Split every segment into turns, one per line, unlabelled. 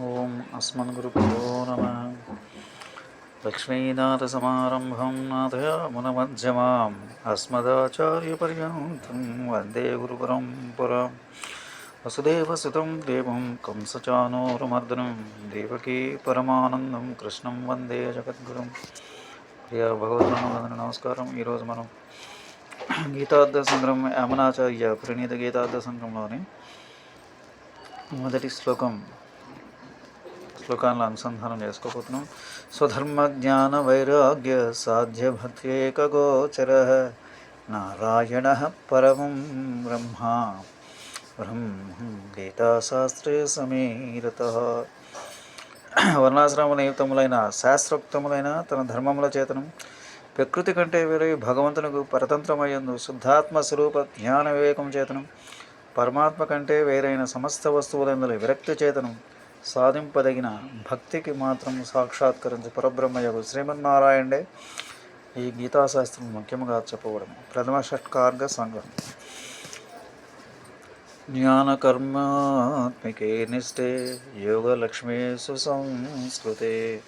ఓం అస్మద్గురుభ్యో నమ. లక్ష్మీనాథసమారంభం నాథయామునమధ్యమాం. అస్మదాచార్యపర్యంతం వందే గురుపరంపరాం వసుదేవసుతం దేవం కంసచానోరుమర్దనం. దేవకీ పరమానందం కృష్ణం వందే జగద్గురుం. ప్రియ భగవద్బంధు నమస్కారం. ఈరోజు మనం గీతార్థ సంగ్రహం యమనాచార్య ప్రణీత గీతార్థ సంగ్రహంలోని మొదటి శ్లోకం శ్లోకాలను అనుసంధానం చేసుకోబోతున్నాం. స్వధర్మ జ్ఞాన వైరాగ్య సాధ్య భక్త్యేకగోచర నారాయణ పరమం బ్రహ్మ బ్రహ్మ గీతాశాస్త్రే సమీరత వర్ణాశ్రమనియుక్తములైన శాస్త్రోక్తములైన తన ధర్మముల చేతనం ప్రకృతి కంటే వేరే భగవంతునకు పరతంత్రమయ్యందు శుద్ధాత్మ స్వరూప జ్ఞాన వివేకం చేతనం పరమాత్మ కంటే వేరైన సమస్త వస్తువులందులో విరక్తి చేతనం సాధింపదగిన భక్తికి మాత్రం సాక్షాత్కరించి పరబ్రహ్మయ్యకు శ్రీమన్నారాయణే ఈ గీతాశాస్త్రం ముఖ్యంగా చెప్పబడం ప్రథమ షట్కార్గ సంఘం. జ్ఞానకర్మాత్మికే నిష్ఠే యోగలక్ష్మీ సుసంస్కృతే.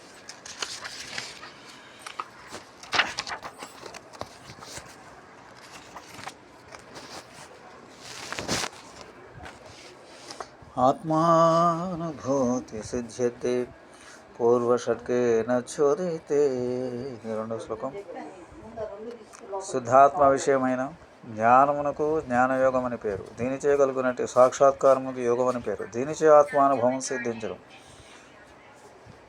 ఆత్మానుభూతి సిద్ధ్యతే పూర్వషట్కేన చోదితే ఈ రెండో శ్లోకం. శుద్ధాత్మ విషయమైన జ్ఞానమునకు జ్ఞానయోగం అని పేరు. దీని చేయగలుగునట్టు సాక్షాత్కారముకు యోగం అని పేరు. దీనిచే ఆత్మానుభవం సిద్ధించడం.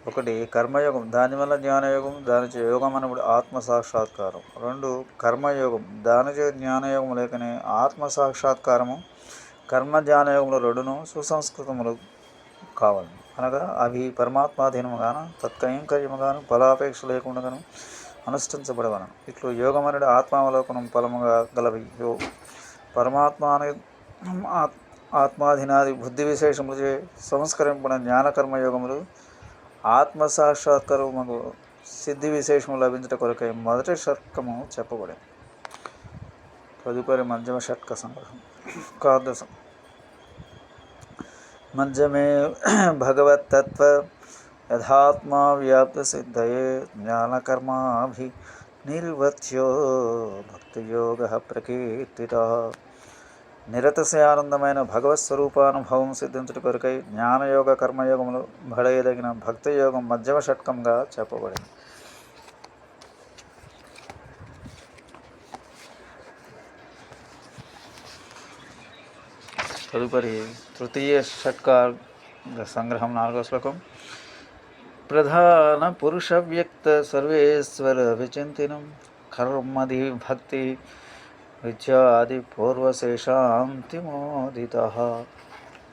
ఒకటి కర్మయోగం. దానివల్ల జ్ఞానయోగం దానిచే యోగం అనబడి ఆత్మ సాక్షాత్కారం రెండు కర్మయోగం. దానిచే జ్ఞానయోగం లేకనే ఆత్మ సాక్షాత్కారము కర్మ జ్ఞానయోగములు రెండును సుసంస్కృతములు కావాలి అనగా అవి పరమాత్మాధీనముగాను తత్కైంకర్యముగాను ఫలాపేక్ష లేకుండాను అనుష్ఠించబడవను ఇట్లు యోగమనుడు ఆత్మావలోకనం ఫలముగా గలవి. యో పరమాత్మాని ఆత్- ఆత్మాధీనాది బుద్ధి విశేషములచే సంస్కరింపబడిన జ్ఞానకర్మయోగములు ఆత్మ సాక్షాత్కారముకు సిద్ధి విశేషము లభించట కొరకై మొదటి శర్కము చెప్పబడింది తదుపరి మధ్యమ షట్క సంగ్రహం కాదశం మధ్యమే భగవత్తత్వ యథాత్మా వ్యాప్త సిద్ధయే జ్ఞానకర్మాభి నిర్వత్యో భక్తియోగ ప్రకీర్తిత. నిరతసి ఆనందమైన భగవత్ స్వరూపానుభవం సిద్ధించుట కొరకై జ్ఞానయోగ కర్మయోగములు భడయదగిన భక్తియోగం మధ్యమ షట్కంగా చెప్పబడింది. తదుపరి తృతీయ షట్కార్ సంగ్రహం నాలుగో శ్లోకం. ప్రధాన పురుష వ్యక్త సర్వేశ్వర విచింతనం కర్మది భక్తి విద్యాది పూర్వశేషాంతిమోదిత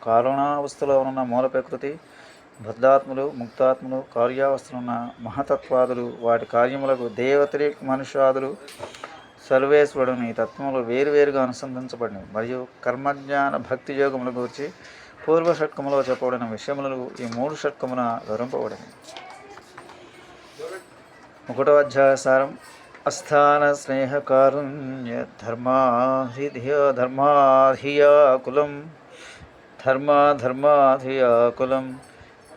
కారణావస్థలో ఉన్న మూల ప్రకృతి బద్ధాత్ములు ముక్తాత్ములు కార్యావస్థలో ఉన్న మహతత్వాదులు వాటి కార్యములకు దేవతరి మనుష్యాదులు సర్వేశ్వరుని తత్వములు వేరువేరుగా అనుసంధించబడినవి మరియు కర్మజ్ఞాన భక్తి యోగముల గురించి పూర్వ షట్కములో చెప్పబడిన విషయములు ఈ మూడు షట్కమున వివరింపబడినవి. ఒకటో అధ్యాయ సారం. అస్థాన స్నేహ కారుణ్య ధర్మాధిధియ ధర్మాధియాకులం ధర్మ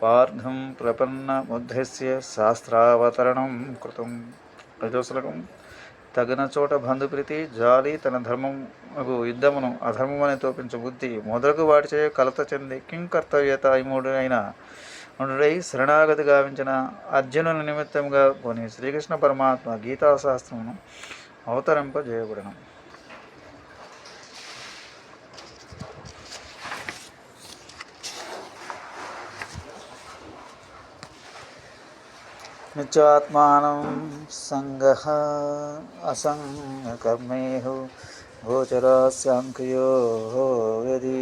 పార్థం ప్రపన్న ముద్ధస్య శాస్త్రావతరణం కృతం. రజోశ్లోకం తగిన చోట బంధుప్రీతి జాలి తన ధర్మముకు యుద్ధమును అధర్మమని తోపించు బుద్ధి మొదలగు వాటిచే కలత చెంది కింకర్తవ్యత అయిమూడునైన నుండుడై శరణాగతి గావించిన అర్జునుని నిమిత్తంగా కొని శ్రీకృష్ణ పరమాత్మ గీతాశాస్త్రమును అవతరింపజేయబడను నిత్యాత్మానం సంగ అసంగకర్మేహు గోచరాస్యాంకయో యది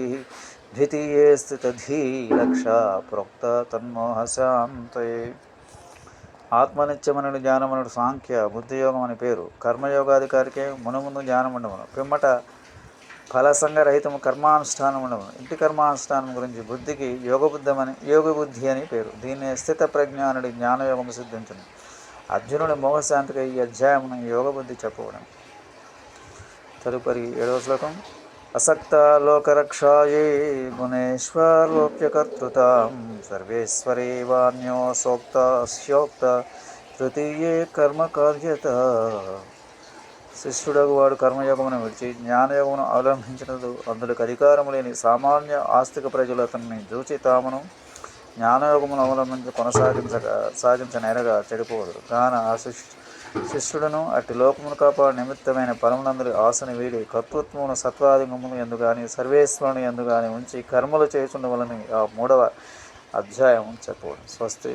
ద్వితీయే స్థితధీ రక్షా ప్రోక్త తన్మోహశాంతే ఆత్మనిత్యమనుడు జ్ఞానమనుడు సాంఖ్య బుద్ధియోగం అని పేరు కర్మయోగాధికారికే మునుముందు జ్ఞానమండమును పిమ్మట ఫలసంగ రహితము కర్మానుష్ఠానం ఇంటి కర్మానుష్ఠానం గురించి బుద్ధికి యోగబుద్ధమని యోగ బుద్ధి అని పేరు. దీన్ని స్థిత ప్రజ్ఞానుడి జ్ఞానయోగము సిద్ధించును. అర్జునుడి మోహశాంతిగా ఈ అధ్యాయమును యోగబుద్ధి చెప్పవడం తదుపరి ఏడవ శ్లోకం. అసక్త లోకరక్షాయే గుణేశ్వరోప్యకర్తృతాం సర్వేశ్వరే వాణ్యోసోక్త స్యోక్త తృతీయే కర్మకార్యత. శిష్యుడగు వాడు కర్మయోగమును విడిచి జ్ఞానయోగమును అవలంబించినదు. అందులోకి అధికారము లేని సామాన్య ఆస్తిక ప్రజలు అతన్ని చూచి తామును జ్ఞానయోగమును అవలంబించి కొనసాగించక సాగించనేరగా చెడిపోదు. కాన ఆ శిష్యుడును అట్టి లోకమును కాపాడు నిమిత్తమైన పరమునందరి ఆశని వీడి కర్తృత్వమును సత్వాధిగమును ఎందుగాని సర్వేశ్వరుని ఎందుగాని ఉంచి కర్మలు చేయుచుండవలని ఆ మూడవ అధ్యాయం చెప్పు స్వస్తి